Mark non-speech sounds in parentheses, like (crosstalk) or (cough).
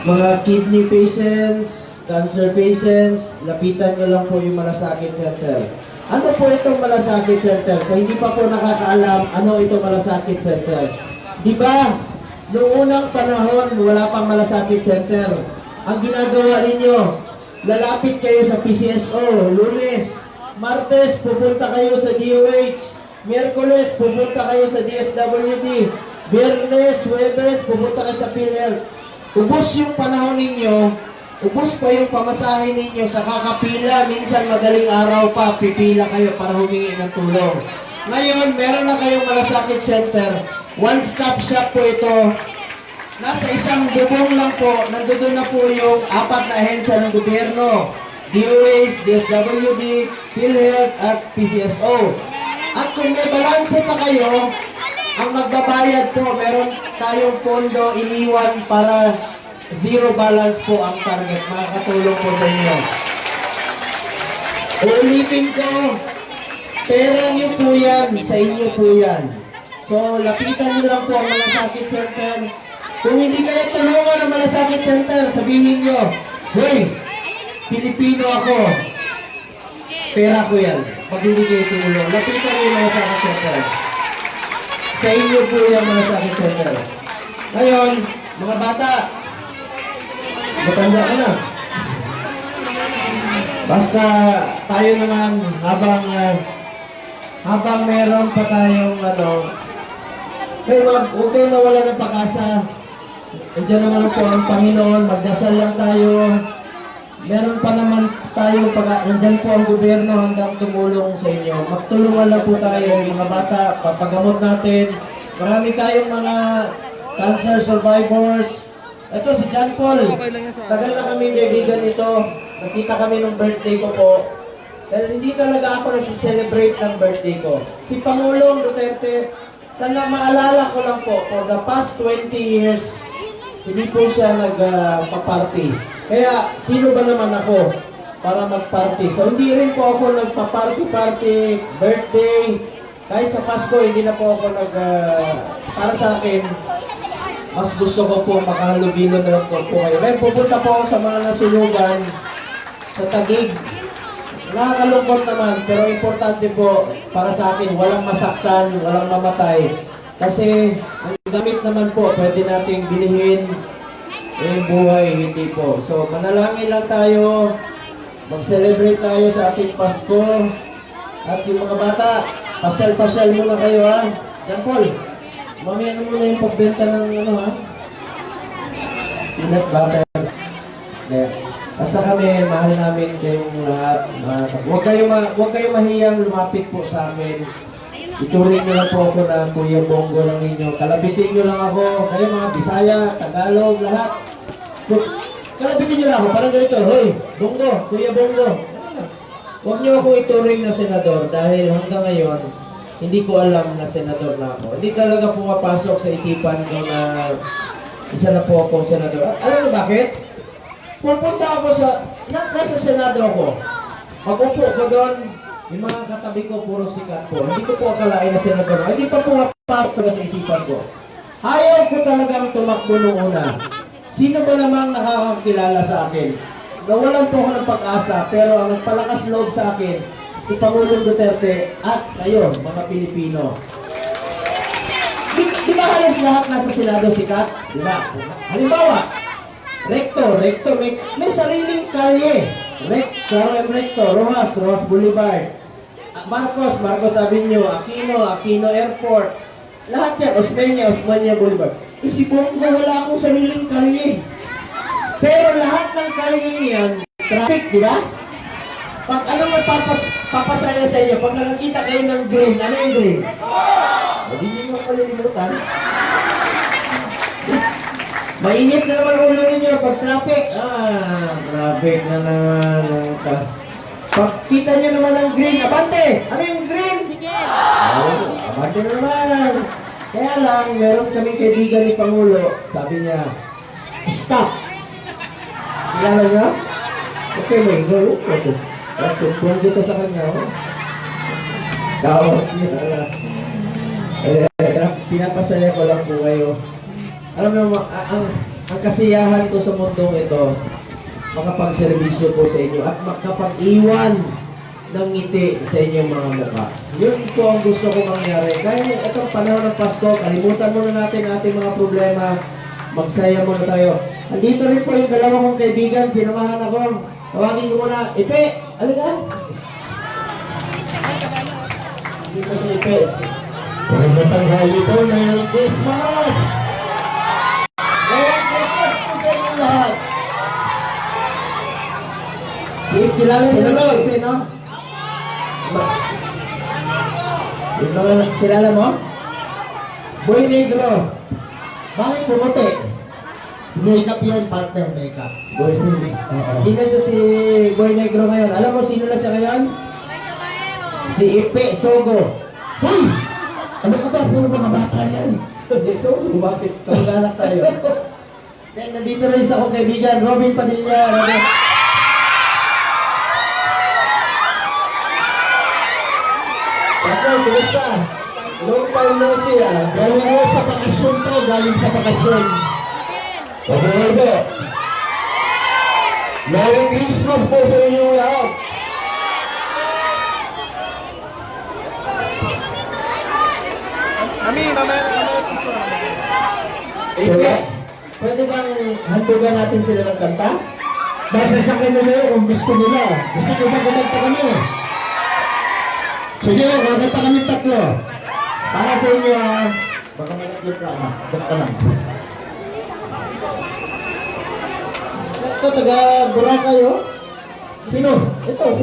Mga kidney patients, cancer patients, lapitan nyo lang po yung Malasakit Center. Ano po itong Malasakit Center? So hindi pa po nakakaalam ano itong Malasakit Center. Di ba? Noong unang panahon, wala pang Malasakit Center. Ang ginagawa ninyo, lalapit kayo sa PCSO, lunes, martes, pupunta kayo sa DOH, Miyerkules, pupunta kayo sa DSWD, Biyernes, Huwebes, pupunta kayo sa PhilHealth. Ubus yung panahon ninyo, ubus pa yung pamasahe ninyo sa kakapila, minsan madaling araw pa, pipila kayo para humingi ng tulong. Ngayon, meron na kayong malasakit center. One-stop shop po ito. Nasa isang bubong lang po, nandoon na po yung apat na ahensya ng gobyerno. DOH, DSWD, PhilHealth at PCSO. At kung may balanse pa kayo, ang magbabayad po, meron tayong pondo iniwan para zero balance po ang target. Makakatulong po sa inyo. Ulitin ko, pera niyo po yan, sa inyo po yan. So, lapitan niyo lang po ang Malasakit Center. Kung hindi kayo tulungan ng Malasakit Center, sabihin niyo, Hoy, Pilipino ako. Pera ko yan. Pag hindi kayo tinulong, lapitan niyo yung Malasakit Center. Sa inyo po yung Malasakit Center. Ngayon, mga bata, matanda ka na. Basta tayo naman habang ah, habang meron pa tayong ano kayo mga, huwag mawala ng pag-asa. Andiyan naman po ang Panginoon, magdasal lang tayo. Meron pa naman tayong pag Nandiyan po ang gobyerno hanggang tumulong sa inyo. Magtulungan lang po tayo, mga bata, papagamot natin. Marami tayong mga cancer survivors. Ito si John Paul. Tagal na kami kaibigan nito. Nakita kami nung birthday ko po. Dahil hindi talaga ako nagsiselebrate ng birthday ko. Si Pangulong Duterte, sana maalala ko lang po, for the past 20 years, hindi po siya nagpa-party. Kaya, sino ba naman ako para mag-party? So, hindi rin po ako nagpa-party-party, birthday, kahit sa Pasko, hindi na po ako nag... ah, para sa akin, mas gusto ko po makahalubilo na lang po, po kayo. Kaya pupunta po ako sa mga nasunugan sa Tagig. Nakakalungkot naman, pero importante po para sa akin, walang masaktan, walang mamatay. Kasi ang gamit naman po, pwede nating bilihin yung buhay, hindi po. So, manalangin lang tayo, mag-celebrate tayo sa ating Pasko. At yung mga bata, pasyal-pasyal muna kayo ha. Yan Paul, mamaya na muna yung pagbenta ng ano ha. Peanut butter. Yeah. Basta kami, mahal namin kayong lahat. mga- Huwag kayong, ma huwag kayong mahiyang lumapit po sa amin. Ituring nyo lang po ako na Kuya Bongo lang ninyo. Kalabitin nyo lang ako. Kayo mga Bisaya, Tagalog, lahat. Kalabitin nyo lang ako. Parang ganito, Hoy, Bongo, Kuya Bongo. Huwag nyo ako ituring na senador dahil hanggang ngayon, hindi ko alam na senador na ako. Hindi talaga pumapasok sa isipan ko na isa na po akong senador. Alam mo bakit? Pupunta ako sa, na, nasa Senado ako. Pag-upo ko doon, yung mga katabi ko, puro sikat po. Hindi ko po akalain na senador. Hindi pa pumapasok sa isipan ko. Ayaw ko talagang tumakbo noong una. Sino ba namang nakakakilala sa akin? Nawalan po ako ng pag-asa, pero ang nagpalakas loob sa akin, si Pangulong Duterte at kayo, mga Pilipino. Di, di ba halos lahat nasa Senado sikat? Di ba? Halimbawa, Recto, Recto, may, may sariling kalye. Rec. Recto, Rojas, Rojas Boulevard. Ah, Marcos, Marcos Avenue, Aquino, Aquino Airport. Lahat yan, Osmeña, Osmeña Boulevard. Eh, si Bongo, wala akong sariling kalye. Pero lahat ng kalye niyan, traffic, di ba? Pag ano magpapas papasaya sa inyo, pag nakakita kayo ng green, ano yung green? O, di nyo malilimutan. Mainit na naman ulo ninyo pag traffic. Ah, traffic na naman. Pag kita nyo naman ng green, abante! Ano yung green? Oh, abante na naman. Kaya lang, meron kaming kaibigan ni Pangulo, sabi niya, Stop! Kilala niyo? Okay, may go. Okay. Kung dito sa kanya, oh. Tawag siya. Eh, pinapasaya ko lang po kayo. Alam mo, ang ang kasiyahan ko sa mundong ito, makapagserbisyo po sa inyo at makapag-iwan ng ngiti sa inyong mga mukha. Yun po ang gusto ko mangyari. Kaya itong panahon ng Pasko, kalimutan muna natin ating mga problema. Magsaya muna tayo. Andito rin po yung dalawa kong kaibigan, sinamahan ako. Tawagin ko muna, Ipe! Ano ka? Dito si Ipe. Magandang tanghali po, Merry Christmas! Merry Christmas po sa inyo lahat! Si kilala niyo na Ipe, no? Ba- Yung mga kilala mo? Boy Negro. Bakit pumuti? Makeup yun, partner makeup. Boy Negro. Oo. Na siya si Boy Negro ngayon. Alam mo sino na siya ngayon? Si Ipe Sogo. Hoy! Ano ka ba? Puro mga bata yan. Hindi, Sogo. Bakit? Kamag-anak tayo. (laughs) Then, nandito rin isa kong kaibigan, Robin Padilla. Robin. Partner, kumusta? Long time no see, ah. Galing mo sa bakasyon to, galing sa bakasyon. Okay, okay. Merry Christmas po sa inyo lahat. Ipe, pwede bang handugan natin sila ng kanta? Basta sa kanila kung gusto nila. Gusto ko ba kumanta kami? Sige, makakanta kami tatlo. Para sa inyo, ah. Baka malagyan ka, anak. Ba't ka lang? Ito, taga Boracay, oh. Sino? Ito, si